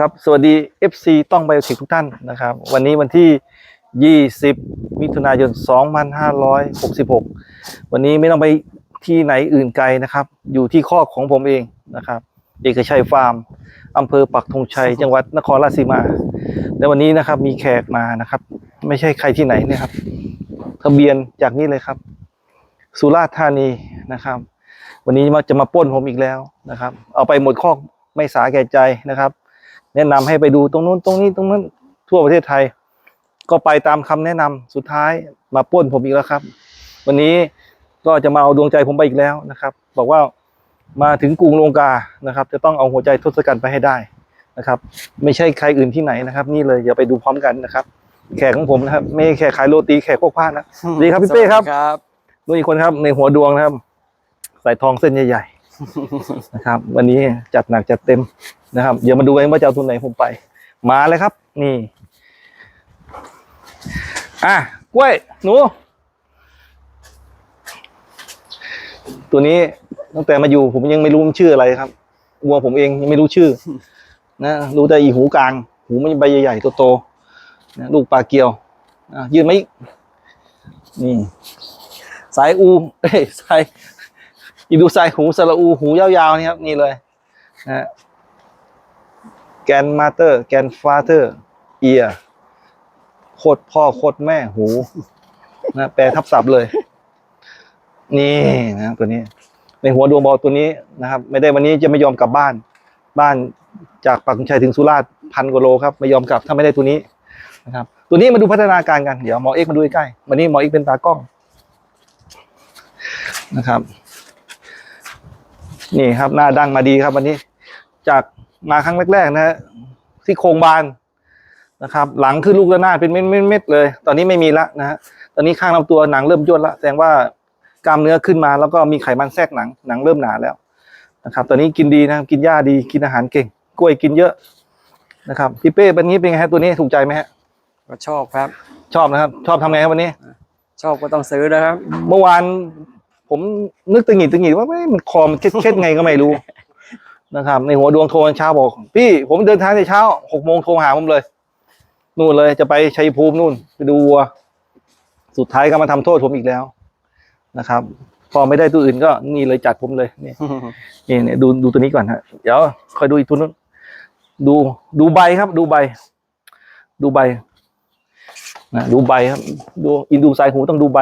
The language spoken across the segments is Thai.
ครับสวัสดี FC ต้องไบโอเทคทุกท่านนะครับ วันนี้วันที่ 20 มิถุนายน 2566 วันนี้ไม่ต้องไปที่ไหนอื่นไกลนะครับ อยู่ที่คอกของผมเองนะครับ เอกชัยฟาร์มอำเภอปักธงชัย จังหวัดนครราชสีมา และวันนี้นะครับมีแขกมานะครับ ไม่ใช่ใครที่ไหนนะครับทะเบียนจากนี้เลยครับ สุราษฎร์ธานีนะครับ วันนี้มาจะมาปล้นผมอีกแล้วนะครับ เอาไปหมดคอกไม่สาแก่ใจนะครับ แนะนำให้ไปดูตรงนู้นตรงนี้ตรงนั้นทั่วประเทศไทย ก็ไปตามคำแนะนำสุดท้ายมาปล้นผมอีกแล้วครับ วันนี้ก็จะมาเอาดวงใจผมไปอีกแล้วนะครับ บอกว่ามาถึงกรุงลงกานะครับ จะต้องเอาหัวใจทศกัณฐ์ไปให้ได้นะครับ ไม่ใช่ใครอื่นที่ไหนนะครับ นี่เลยอย่าไปดูพร้อมกันนะครับ แขกของผมนะครับ ไม่ใช่แขกขายโรตีแขกพวกผ้านะสวัสดีครับพี่เป้ครับสวัสดีครับนู่นอีกคนครับ ในหัวดวงนะครับ ใส่ทองเส้นใหญ่ๆนะครับ วันนี้จัดหนักจัดเต็ม นะครับ เดี๋ยวมาดูกันว่าจะเอาทุนไหนผมไป มาเลยครับ นี่ อะกล้วยหนูตัวนี้ตั้งแต่มาอยู่ผมยังไม่รู้มันชื่ออะไรครับวัวผมเองยังไม่รู้ชื่อ นะรู้แต่อีหูกลาง หูมันใบใหญ่ๆโตๆนะลูกปลาเกียวอะยืนไหมนี่สายอูเอ้ยสายอีดูสายหูสระอูหูยาวๆนี่ครับ นี่เลยนะ แกนมาเตอร์แกนฟาเตอร์เอียโคตรพ่อโคตรแม่หูนะแปลทับศัพท์เลย นี่นะตัวนี้ ในหัวดวงบอลตัวนี้นะครับ ไม่ได้วันนี้จะไม่ยอมกลับบ้าน บ้านจากปักชัยถึงสุราษฎร์พันกว่าโลครับไม่ยอมกลับถ้าไม่ได้ตัวนี้นะครับ ตัวนี้มาดูพัฒนาการกันเดี๋ยวหมอเอกมาดูใกล้วันนี้หมอเอกเป็นตากล้องนะครับ นี่ครับหน้าดังมาดีครับวันนี้ จาก มาครั้งแรกๆนะฮะที่โครงบานนะครับ หลังขึ้นลูกระนาดเป็นเม็ดๆเลย ตอนนี้ไม่มีละนะฮะตอนนี้ข้างลำตัวหนังเริ่มย่นละแสดงว่ากล้ามเนื้อขึ้นมาแล้วก็มีไขมันแทรกหนังหนังเริ่มหนาแล้วนะครับ ตอนนี้กินดีนะครับกินหญ้าดีกินอาหารเก่ง กล้วยกินเยอะนะครับพี่เป้เป็นงี้เป็นไงฮะตัวนี้ถูกใจไหมฮะก็ชอบครับ ชอบนะครับ ชอบทำไงครับวันนี้ ชอบก็ต้องซื้อนะครับ เมื่อวานผมนึกตึงหงิดตึงหงิดว่าไม่มันคอมันเคล็ดๆไงก็ไม่รู้ นะครับ ในหัวดวงโทรเช้าบอก พี่ผมเดินทางในเช้าหกโมงโทรหาผมเลย นู่นเลยจะไปชัยภูมินู่น ไปดูวัว สุดท้ายก็มาทำโทษผมอีกแล้วนะครับ พอไม่ได้ตัวอื่นก็นี่เลยจัดผมเลยนี่นี่เนี่ยดูดูตัวนี้ก่อนฮะเดี๋ยวคอยดูอีกตัวนึงดูดูใบครับ ดูใบ ดูใบนะดูใบครับ ดูอินดูสายหูต้องดูใบ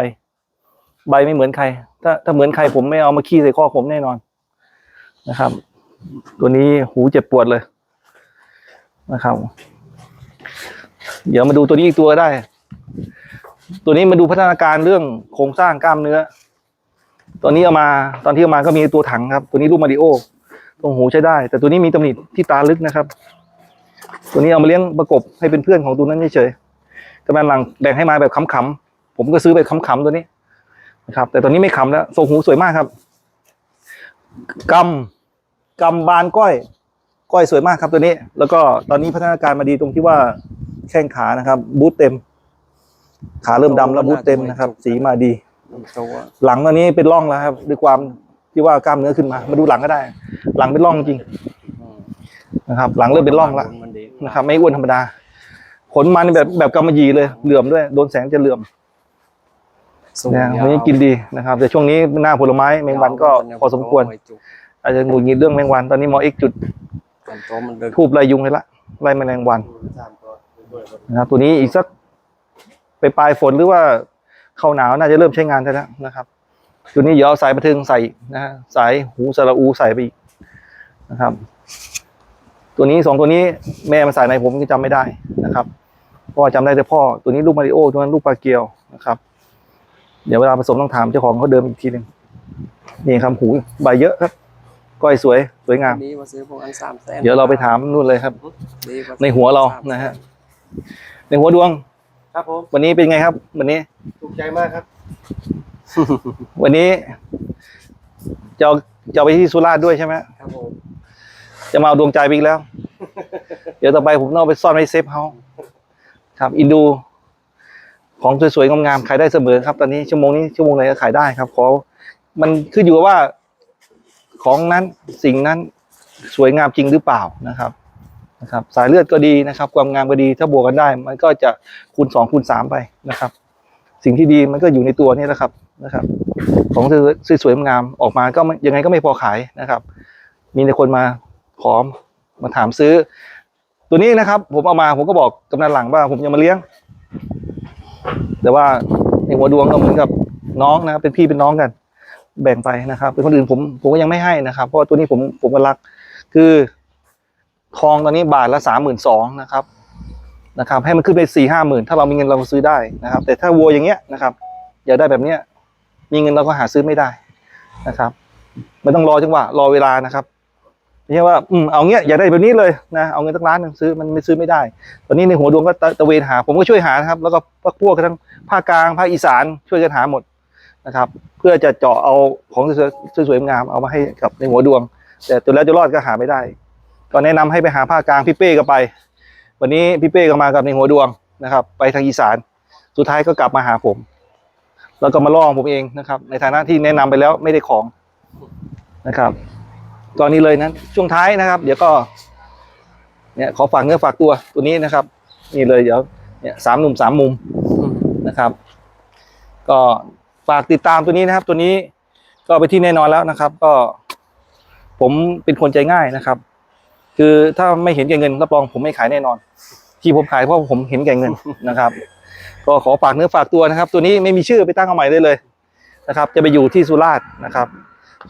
ใบไม่เหมือนใคร ถ้าถ้าเหมือนใครผมไม่เอามาขี้ใส่ข้อผมแน่นอนนะครับ ตัวนี้หูเจ็บปวดเลยนะครับ เดี๋ยวมาดูตัวนี้อีกตัวได้ ตัวนี้มาดูพัฒนาการเรื่องโครงสร้างกล้ามเนื้อ ตัวนี้เอามาตอนที่เอามาก็มีตัวถังครับ ตัวนี้ลูกมาริโอตรงหูใช้ได้ แต่ตัวนี้มีตำหนิที่ตาลึกนะครับ ตัวนี้เอามาเลี้ยงประกบให้เป็นเพื่อนของตัวนั้นเฉยๆกำลังหลังแบ่งให้มาแบบขำๆผมก็ซื้อแบบขำๆตัวนี้นะครับ แต่ตอนนี้ไม่ขำแล้วทรงหูสวยมากครับกำ กำบานก้อย ก้อยสวยมากครับตัวนี้ แล้วก็ตอนนี้พัฒนาการมาดีตรงที่ว่าแข้งขานะครับบูทเต็ม ขาเริ่มดำแล้วบูทเต็มนะครับ สีมาดีตัวหลังตอนนี้เป็นร่องแล้วครับ ด้วยความที่ว่ากล้ามเนื้อขึ้นมา มาดูหลังก็ได้ หลังเป็นร่องจริงนะครับ หลังเริ่มเป็นร่องแล้วมันดีนะครับ ไม่อ้วนธรรมดา ขนมันแบบแบบกำมะหยี่เลย เหลื่อมด้วย โดนแสงจะเหลื่อมสูงนะยาววันนี้กินดีนะครับ แต่ช่วงนี้หน้าผลไม้แมงวันก็พอสมควร อาจจะหงุดหงิดเรื่องแมงวัน ตอนนี้หมอเอกจุดลำตัวมันเดินทูบไล่ยุงให้ละไล่แมลงวันนะครับตัวนี้อีกสักไปปลายฝนหรือว่าเข้าหนาวน่าจะเริ่มใช้งานได้แล้วนะครับตัวนี้เดี๋ยวเอาสายบันเทิงใส่นะฮะสายหูสระอูใส่ไปอีกนะครับ ตัวนี้สองตัวนี้แม่มาใส่ในผมก็จำไม่ได้นะครับเพราะว่าจำได้แต่พ่อตัวนี้ลูกมาริโอตัวนั้นลูกปลาเกียวนะครับ เดี๋ยวเวลาผสมต้องถามเจ้าของเขาเดิมอีกทีหนึ่งนี่ครับหูใบเยอะครับ ก้อยสวยสวยงาม นี้มาซื้อพวกอันสามแสนเดี๋ยวเราไปถามนู่นเลยครับดีกว่าในหัวเรานะฮะในหัวดวง ครับผมวันนี้เป็นไงครับ วันนี้ ถูกใจมากครับ วันนี้จะเอาจะเอาไปที่สุราษฎร์ด้วยใช่ไหมครับผมจะมาเอาดวงใจไปอีกแล้ว เดี๋ยวต่อไปผมต้องเอาไปซ่อนไว้เซฟเฮาส์ครับอินดูของสวยๆงามๆขายได้เสมอครับ ตอนนี้ชั่วโมงนี้ชั่วโมงไหนก็ขายได้ครับขอมันขึ้นอยู่กับว่า ของนั้นสิ่งนั้นสวยงามจริงหรือเปล่านะครับนะครับ สายเลือดก็ดีนะครับ ความงามก็ดีถ้าบวกกันได้ มันก็จะคูณสองคูณสามไปนะครับ สิ่งที่ดีมันก็อยู่ในตัวนี่แหละครับนะครับ ของสวยๆงามออกมาก็ยังไงก็ไม่พอขายนะครับ มีแต่คนมาขอมาถามซื้อ ตัวนี้นะครับ ผมเอามาผมก็บอกกำนันหลังว่าผมจะมาเลี้ยง แต่ว่าในหัวดวงก็เหมือนกับน้องนะครับเป็นพี่เป็นน้องกัน แบ่งไปนะครับ เป็นคนอื่นผมผมก็ยังไม่ให้นะครับ เพราะว่าตัวนี้ผมผมก็รัก คือทองตอนนี้บาทละสามหมื่นสองนะครับนะครับ ให้มันขึ้นไปสี่ห้าหมื่นถ้าเรามีเงินเราก็ซื้อได้นะครับ แต่ถ้าวัวอย่างเงี้ยนะครับ อยากได้แบบเนี้ย มีเงินเราก็หาซื้อไม่ได้นะครับไม่ต้องรอจังหวะรอเวลานะครับไม่ใช่ว่าอืมเอาเงี้ยอยากได้แบบนี้เลยนะเอาเงินสักล้านหนึ่งซื้อมันไม่ซื้อไม่ได้ ตอนนี้ในหัวดวงก็ตะตะเวนหา ผมก็ช่วยหานะครับ แล้วก็พวกพวกทั้งภาคกลางภาคอีสานช่วยกันหาหมด นะครับ เพื่อจะเจาะเอาของสวยๆงามเอามาให้กับในหัวดวง แต่ตัวแล้วจะรอดก็หาไม่ได้ ก็แนะนำให้ไปหาภาคกลางพี่เป้ก็ไป วันนี้พี่เป้ก็มากับในหัวดวงนะครับ ไปทางอีสาน สุดท้ายก็กลับมาหาผม แล้วก็มาล่อผมเองนะครับ ในฐานะที่แนะนำไปแล้วไม่ได้ของนะครับตอนนี้เลยนั้นช่วงท้ายนะครับ เดี๋ยวก็เนี่ยขอฝากเนื้อฝากตัวตัวนี้นะครับ นี่เลยเดี๋ยวเนี่ยสามหนุ่มสามมุมนะครับ ก็ ฝากติดตามตัวนี้นะครับ ตัวนี้ก็ไปที่แน่นอนแล้วนะครับ ก็ ผมเป็นคนใจง่ายนะครับ คือถ้าไม่เห็นแก่เงินรับรองผมไม่ขายแน่นอน ที่ผมขายเพราะผมเห็นแก่เงินนะครับ ก็ขอฝากเนื้อฝากตัวนะครับ ตัวนี้ไม่มีชื่อไปตั้งเอาใหม่ได้เลยนะครับ จะไปอยู่ที่สุราษฎร์นะครับ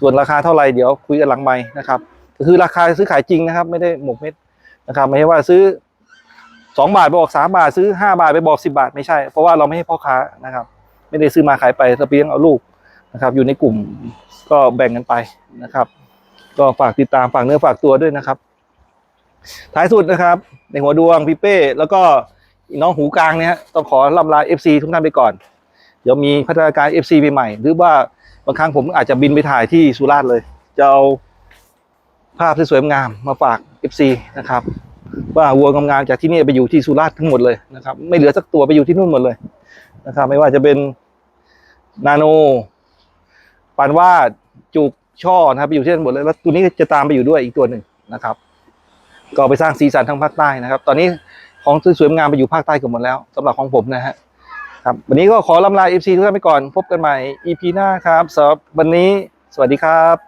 ส่วนราคาเท่าไหร่เดี๋ยวคุยกันหลังไม้นะครับคือราคาซื้อขายจริงนะครับ ไม่ได้หมกเม็ดนะครับ ไม่ใช่ว่าซื้อสองบาทไปบอกสามบาทซื้อห้าบาทไปบอกสิบาทไม่ใช่เพราะว่าเราไม่ให้พ่อค้านะครับ ไม่ได้ซื้อมาขายไปเราเพียงเอาลูกนะครับ อยู่ในกลุ่มก็แบ่งกันไปนะครับ ก็ฝากติดตามฝากเนื้อฝากตัวด้วยนะครับ ท้ายสุดนะครับ ในหัวดวงพี่เป้ แล้วก็น้องหูกลางเนี่ยต้องขอลำลา FC ทุกท่านไปก่อน เดี๋ยวมีพัฒนาการ FC ใหม่ หรือว่าบางครั้งผมอาจจะบินไปถ่ายที่สุราษฎร์เลย จะเอาภาพสวยๆงามมาฝาก FC นะครับ ว่าวัวงามๆจากที่นี่ไปอยู่ที่สุราษฎร์ทั้งหมดเลยนะครับ ไม่เหลือสักตัวไปอยู่ที่นู่นหมดเลย นะครับ ไม่ว่าจะเป็นนาโนปานวาดจุกช่อนะครับไปอยู่ที่นั่นหมดเลยแล้วตัวนี้จะตามไปอยู่ด้วยอีกตัวหนึ่งนะครับ ก็ไปสร้างสีสันทางภาคใต้นะครับ ตอนนี้ของสวยๆงามไปอยู่ภาคใต้กันหมดแล้วสำหรับของผมนะฮะครับวันนี้ก็ขอลำลา FC ทุกท่านไปก่อน พบกันใหม่ EP หน้าครับสำหรับวันนี้สวัสดีครับ